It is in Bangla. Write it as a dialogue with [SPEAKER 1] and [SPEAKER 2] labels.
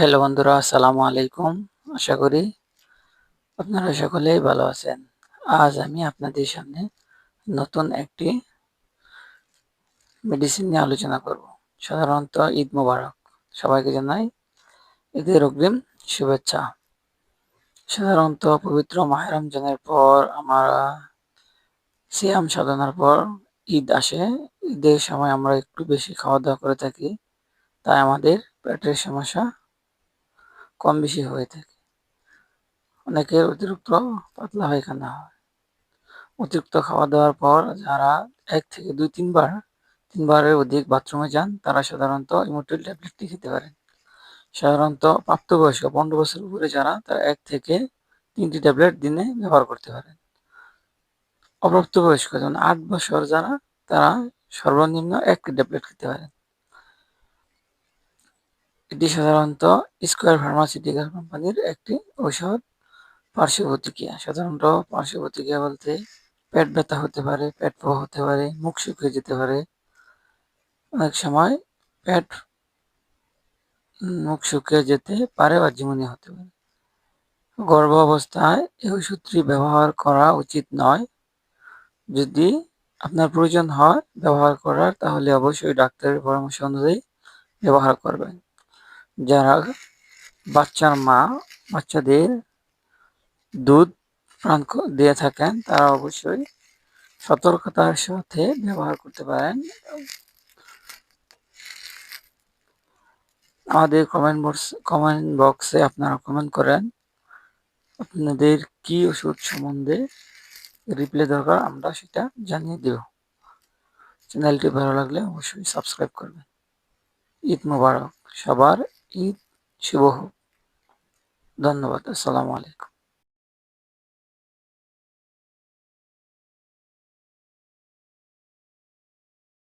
[SPEAKER 1] হ্যালো বন্ধুরা, আসসালামু আলাইকুম। আশা করি আপনারা সকলেই ভালো আছেন। আজ আমি আপনাদের সামনে নতুন একটি মেডিসিন নিয়ে আলোচনা করব। সাধারণত ঈদ মোবারক, সবাইকে জানাই ঈদের অগ্রিম শুভেচ্ছা। সাধারণত পবিত্র মাহে রমজানের পর আমরা সিয়াম সাধনার পর ঈদ আসে। ঈদের সময় আমরা একটু বেশি খাওয়া দাওয়া করে থাকি, তাই আমাদের পেটের সমস্যা কম বেশি হয়ে থাকে। অনেকের অতিরিক্ত পাতলা পায়খানা হয়। অতিরিক্ত খাওয়া দাওয়ার পর যারা এক থেকে দুই, তিনবার, তিনবারের অধিক বাথরুমে যান, তারা সাধারণত ইমোটিল ট্যাবলেটটি খেতে পারেন। সাধারণত প্রাপ্তবয়স্ক পনেরো বছর উপরে যারা, তারা এক থেকে তিনটি ট্যাবলেট দিনে ব্যবহার করতে পারেন। অপ্রাপ্তবয়স্ক যেমন আট বছর যারা, তারা সর্বনিম্ন একটি ট্যাবলেট খেতে পারেন। এটি সাধারণত স্কোয়ার ফার্মাসিউটিক্যাল কোম্পানির একটি ঔষধ পার্শ্ব প্রতিক্রিয়া সাধারণত পার্শ্ব প্রতিক্রিয়া বলতে পেট ব্যথা হতে পারে, পেট পোহা হতে পারে, মুখ শুকিয়ে যেতে পারে। অনেক সময় পেট, মুখ শুকিয়ে যেতে পারে বা জীবনী হতে পারে। গর্ভ অবস্থায় এই ওষুধটি ব্যবহার করা উচিত নয়। যদি আপনার প্রয়োজন হয় ব্যবহার করার, তাহলে অবশ্যই ডাক্তারের পরামর্শ অনুযায়ী ব্যবহার করবেন। যারা বাচ্চার মা, বাচ্চাদের দুধ পান দিয়ে থাকেন, তারা অবশ্যই সতর্কতার সাথে ব্যবহার করতে পারেন। আমাদের কমেন্ট বক্স কমেন্ট বক্সে আপনারা কমেন্ট করেন, আপনাদের কি ওষুধ সম্বন্ধে রিপ্লাই দরকার আমরা সেটা জানিয়ে দেব। চ্যানেলটি ভালো লাগলে অবশ্যই সাবস্ক্রাইব করবেন। ঈদ মুবারক সবার। ঈদ শুভ ধন্যবাদ। আসসালামু আলাইকুম।